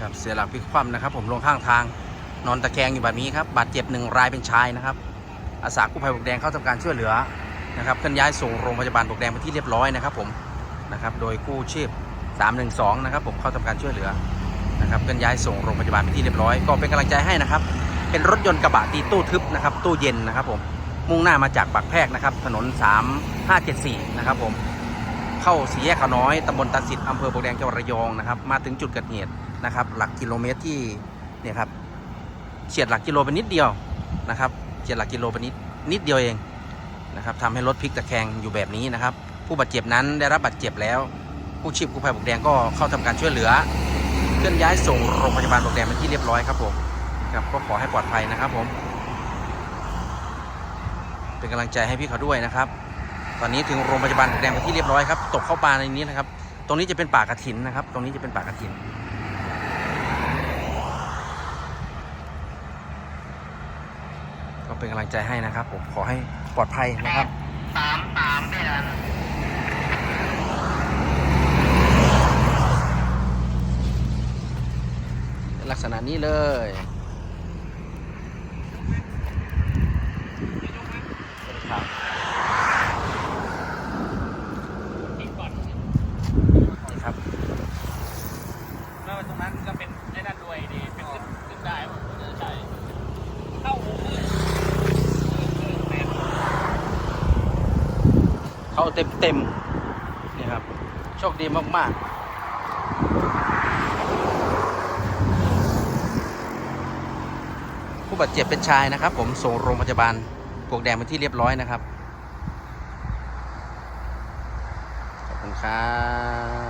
ครับเสียหลักพลิกคว่ำนะครับ ผมลงข้างทางนอนตะแคงอยู่แบบนี้ครับบาดเจ็บหนึ่งรายเป็นชายนะครับ อาสากู้ภัยบกแดงเข้าทำการช่วยเหลือนะครับเคลื่อนย้ายส่งโรงพยาบาลบกแดงไปที่เรียบร้อยนะครับ ผมนะครับโดยกู้ชีพ 312 นะครับ ผมเข้าทำการช่วยเหลือนะครับเคลื่อนย้ายส่งโรงพยาบาลไปที่เรียบร้อย ก็เป็นกำลังใจให้นะครับ เป็นรถยนต์กระบะตีตู้ทึบนะครับตู้เย็นนะครับ ผมมุ่งหน้ามาจากปากแพรกนะครับ ถนน 3574 นะครับผม เข้าสี่แยกเขาน้อยตำบลตาสิทธิ์อำเภอบวกแดงจังหวัดระยองนะครับ มาถึงจุดเกิดเหตุนะครับ หลักกิโลเมตรที่เนี่ยครับเฉียดหลักกิโลไปนิดเดียวนะครับเฉียดหลักกิโลไปนิดนิดเดียวเองนะครับทำให้รถพลิกตะแคงอยู่แบบนี้นะครับ ผู้บาดเจ็บนั้นได้รับบาดเจ็บแล้วผู้ชีพกู้ภัยบวกแดงก็เข้าทำการช่วยเหลือ เคลื่อนย้ายส่งโรงพยาบาลบวกแดงเป็นที่เรียบร้อยครับผมครับก็ขอให้ปลอดภัยนะครับผม เป็นกำลังใจให้พี่เขาด้วยนะครับ ตอนนี้ถึงโรงพยาบาลบวกแดงเป็นที่เรียบร้อยครับ ตกเข้าป่าในนี้นะครับ ตรงนี้จะเป็นป่ากระถินนะครับ ตรงนี้จะเป็นป่ากระถิน ก็เป็นกำลังใจให้นะครับ ผมขอให้ปลอดภัยนะครับสามสามเดือนลักษณะนี้เลยครับ อีกก่อน นี่ครับ แล้วตรงนั้นก็เป็นไอ้นั่นด้วยดีเป็นขึ้นขึ้นได้หมดเลยใช่เข้าหูมือเออแปด เขาเต็มเต็มนี่ครับ โชคดีมากๆ ผู้บาดเจ็บเป็นชายนะครับ ผมส่งโรงพยาบาลปวกแดงเป็นที่เรียบร้อยนะครับ ขอบคุณครับ